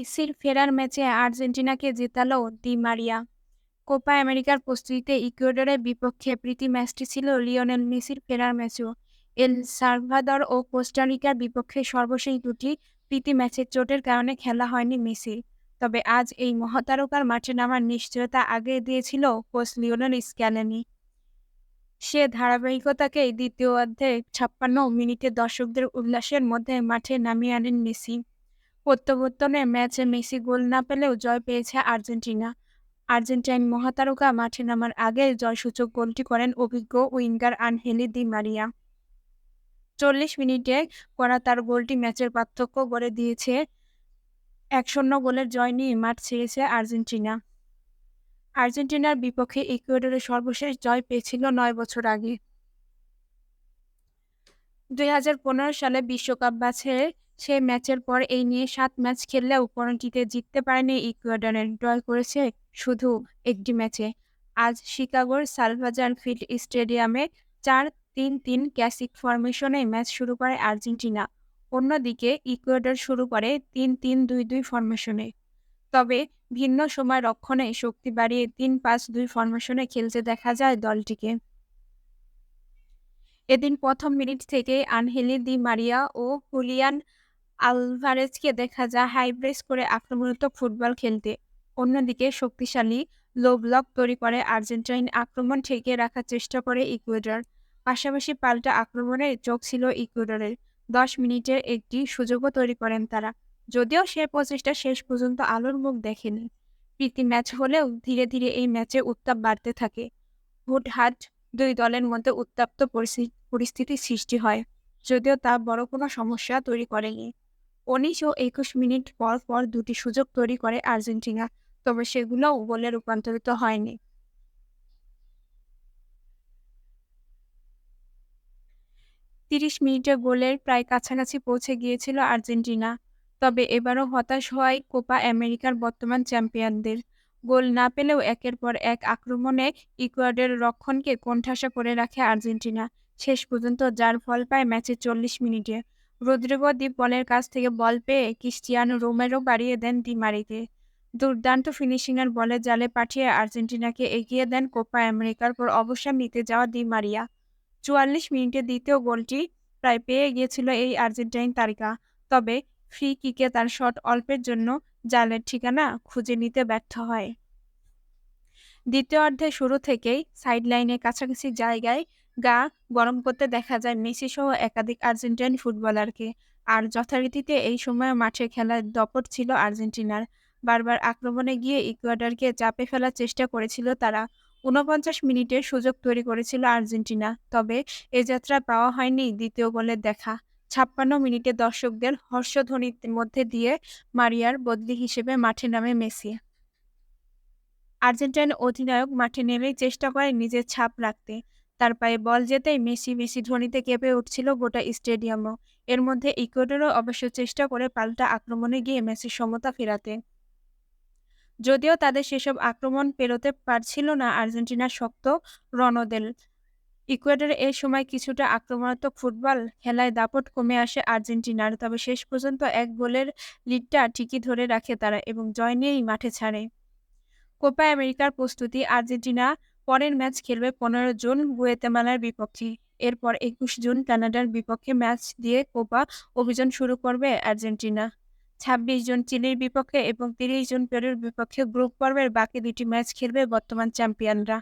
মেসির ফেরার ম্যাচে আর্জেন্টিনাকে জেতালো দি মারিয়া। কোপা আমেরিকার প্রস্তুতিতে ইকুয়েডরের বিপক্ষে প্রীতি ম্যাচটি ছিল লিওনেল মেসির ফেরার ম্যাচও। এল সালভাদর ও কোস্টারিকার বিপক্ষে সর্বশেষ দুটি প্রীতি ম্যাচের চোটের কারণে খেলা হয়নি মেসির তবে আজ এই মহাতারকার মাঠে নামার নিশ্চয়তা আগে দিয়েছিল কোচ লিওনেল স্ক্যালেনি। সে ধারাবাহিকতাকেই দ্বিতীয় অর্ধে ছাপ্পান্ন মিনিটে দর্শকদের উল্লাসের মধ্যে মাঠে নামিয়ে আনেন মেসি। প্রত্যাবর্তনে ম্যাচে মেসি গোল না পেলেও জয় পেয়েছে আর্জেন্টিনা। আর্জেন্টাইন মহাতারকা মাঠে নামার আগে জয়সূচক গোলটি করেন অভিজ্ঞ উইঙ্গার আনহেলি দি মারিয়া। চল্লিশ মিনিটে করা তার গোলটি ম্যাচের পার্থক্য গড়ে দিয়েছে। এক শূন্য গোলের জয় নিয়ে মাঠ ছেড়েছে আর্জেন্টিনা। আর্জেন্টিনার বিপক্ষে ইকুয়েডরের সর্বশেষ জয় পেয়েছিল নয় বছর আগে। দুই হাজার পনেরো সালে বিশ্বকাপ বাছে সে ম্যাচের পর এই নিয়ে সাত ম্যাচ খেললেও কোনোটিতে জিততে পারেনি ইকুয়েডরের। ড্রয় করেছে শুধু একটি ম্যাচে। আজ শিকাগোর সালভাজার ফিল্ড স্টেডিয়ামে চার তিন তিন ক্যাসিক ফরমেশনে ম্যাচ শুরু করে আর্জেন্টিনা। অন্যদিকে ইকুয়েডর শুরু করে তিন তিন দুই দুই ফরমেশনে। তবে ভিন্ন সময় রক্ষণে শক্তি বাড়িয়ে তিন পাঁচ দুই ফরমেশনে খেলতে দেখা যায় দলটিকে। এদিন প্রথম মিনিট থেকে আনহেলি দি মারিয়া ও হুলিয়ান আলভারেজকে দেখা যায় হাইব্রেস করে আক্রমণাত্মক ফুটবল খেলতে। অন্যদিকে শক্তিশালী লো তৈরি করে আর্জেন্টাইন আক্রমণ ঠেকিয়ে রাখার চেষ্টা করে ইকুয়েডর। পাশাপাশি পাল্টা আক্রমণে চোখ ছিল ইকুয়েডরের। দশ মিনিটের একটি সুযোগও তৈরি করেন তারা। যদিও সে প্রচেষ্টা শেষ পর্যন্ত আলোর মুখ দেখেনি। প্রীতি ম্যাচ হলেও ধীরে ধীরে এই ম্যাচে উত্তাপ বাড়তে থাকে। হুটহাট দুই দলের মধ্যে উত্তপ্ত পরিস্থিতি সৃষ্টি হয়। যদিও তা বড় কোনো সমস্যা তৈরি করেনি। উনিশ ও একুশ মিনিট পর পর দুটি সুযোগ তৈরি করে আর্জেন্টিনা, তবে সেগুলোও গোলে রূপান্তরিত হয়নি। তিরিশ মিনিটে গোলের প্রায় কাছাকাছি পৌঁছে গিয়েছিল আর্জেন্টিনা, তবে এবারও হতাশ হয় কোপা আমেরিকার বর্তমান চ্যাম্পিয়নদের। গোল না পেলেও একের পর এক আক্রমণে ইকুয়াডের রক্ষণকে কোণঠাসা করে রাখে আর্জেন্টিনা, শেষ পর্যন্ত যার ফল পায় ম্যাচে চল্লিশ মিনিটে। রদ্রিগো দি বলের কাছ থেকে বল পেয়ে ক্রিস্টিয়ানো রোমেরো বাড়িয়ে দেন দি মারিতে। দুর্দান্ত ফিনিশিংয়ের বলে জালে পাঠিয়ে আর্জেন্টিনাকে এগিয়ে দেন কোপা আমেরিকার পর অবসর নিতে যাওয়া দি মারিয়া। চুয়াল্লিশ মিনিটে দ্বিতীয় গোলটি প্রায় পেয়ে গিয়েছিল এই আর্জেন্টাইন তারিকা। তবে ফ্রি কিকে তার শট অল্পের জন্য জালের ঠিকানা খুঁজে নিতে ব্যর্থ হয়। দ্বিতীয় অর্ধে শুরু থেকেই সাইড লাইনের কাছাকাছি জায়গায় গা গরম করতে দেখা যায় মেসি সহ একাধিক আর্জেন্টাইন ফুটবলারকে। আর যথারীতিতে এই সময় মাঠে খেলার দপট ছিল আর্জেন্টিনার। বারবার আক্রমণে গিয়ে ইকুয়াডারকে চাপে ফেলার চেষ্টা করেছিল তারা। ঊনপঞ্চাশ মিনিটে সুযোগ তৈরি করেছিল আর্জেন্টিনা, তবে এ যাত্রা পাওয়া হয়নি দ্বিতীয় গোলের দেখা। ছাপ্পান্ন মিনিটে দর্শকদের হর্ষধ্বনির মধ্যে দিয়ে মারিয়ার বদলি হিসেবে মাঠে নামে মেসি। আর্জেন্টাইন অধিনায়ক মাঠে নেমেই চেষ্টা করে নিজের ছাপ রাখতে। তার পায়ে বল যেতেই মেসি মেসি ধ্বনিতে কেঁপে উঠছিল গোটা স্টেডিয়ামও। এর মধ্যে ইকুয়েডরও অবশ্য চেষ্টা করে পাল্টা আক্রমণে গিয়ে মেসির সমতা ফেরাতে। যদিও তাদের সেসব আক্রমণ পেরোতে পারছিল না আর্জেন্টিনার শক্ত রণদেল। ইকুয়েডরে এ সময় কিছুটা আক্রমণাত্মক ফুটবল খেলায় দাপট কমে আসে আর্জেন্টিনার, তবে শেষ পর্যন্ত এক গোলের লিডটা ঠিকই ধরে রাখে তারা এবং জয় নিয়েই মাঠে ছাড়ে। কোপা আমেরিকার প্রস্তুতি আর্জেন্টিনা পরের ম্যাচ খেলবে পনেরো জুন গুয়েতেমালার বিপক্ষে। এরপর একুশ জুন কানাডার বিপক্ষে ম্যাচ দিয়ে কোপা অভিযান শুরু করবে আর্জেন্টিনা। ছাব্বিশ জুন চিলির বিপক্ষে এবং তিরিশ জুন পেরুর বিপক্ষে গ্রুপ পর্বের বাকি দুটি ম্যাচ খেলবে বর্তমান চ্যাম্পিয়নরা।